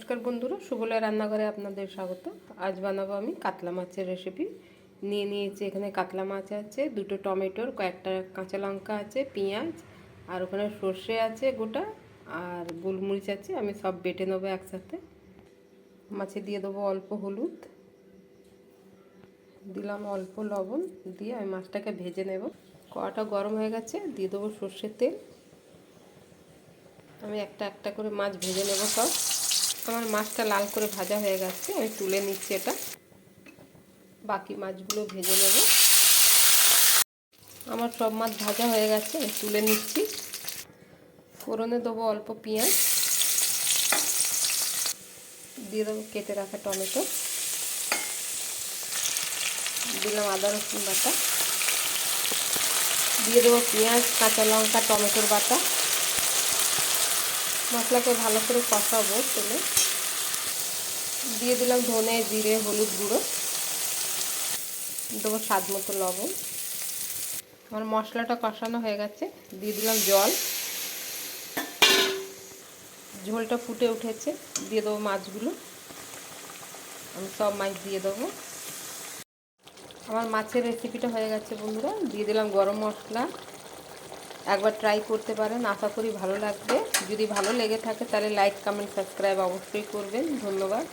নমস্কার বন্ধুরা সুবলা রান্নাঘরে আপনাদের স্বাগত। আজ বানাবো আমি কাতলা মাছের রেসিপি নিয়ে নিয়েছি এখানে কাতলা মাছ আছে, দুটো টমেটোর, কয়েকটা কাঁচা লঙ্কা আছে, পেঁয়াজ, আর ওখানে সর্ষে আছে গোটা, আর গোলমরিচ আছে, আমি সব বেটে নেব একসাথে। মাছে দিয়ে দেবো অল্প হলুদ। দিলাম অল্প লবণ, দিয়ে আমি মাছটাকে ভেজে নেব। কড়াটা গরম হয়ে গেছে, দিয়ে দেবো সর্ষের তেল। আমি একটা একটা করে মাছ ভেজে নেব সব। আমার মাছটা লাল করে ভাজা হয়ে গেছে, আমি তুলে নিচ্ছি এটা। বাকি মাছগুলো ভেজে নেব। আমার সব মাছ ভাজা হয়ে গেছে, আমি তুলে নিচ্ছি। ফোড়নে দেবো অল্প পেঁয়াজ। দিয়ে দেবো কেটে রাখা টমেটো। দিলাম আদা রসুন বাটা। দিয়ে দেবো পেঁয়াজ, কাঁচা লঙ্কা, টমেটোর বাটা। মশলাকে ভালো করে কষাবো তেলে। দিয়ে দিলাম ধনে, জিরে, হলুদ গুঁড়ো। দেবো স্বাদ মতো লবণ। আমার মশলাটা কষানো হয়ে গেছে। দিয়ে দিলাম জল। ঝোলটা ফুটে উঠেছে। দিয়ে দেবো মাছগুলো। আমি সব মাছ দিয়ে দেবো। আমার মাছের রেসিপিটা হয়ে গেছে বন্ধুরা। দিয়ে দিলাম গরম মশলা। একবার ট্রাই করতে পারেন। আশা করি ভালো লাগবে। যদি ভালো লেগে থাকে তাহলে লাইক কমেন্ট সাবস্ক্রাইব অবশ্যই করবেন। ধন্যবাদ।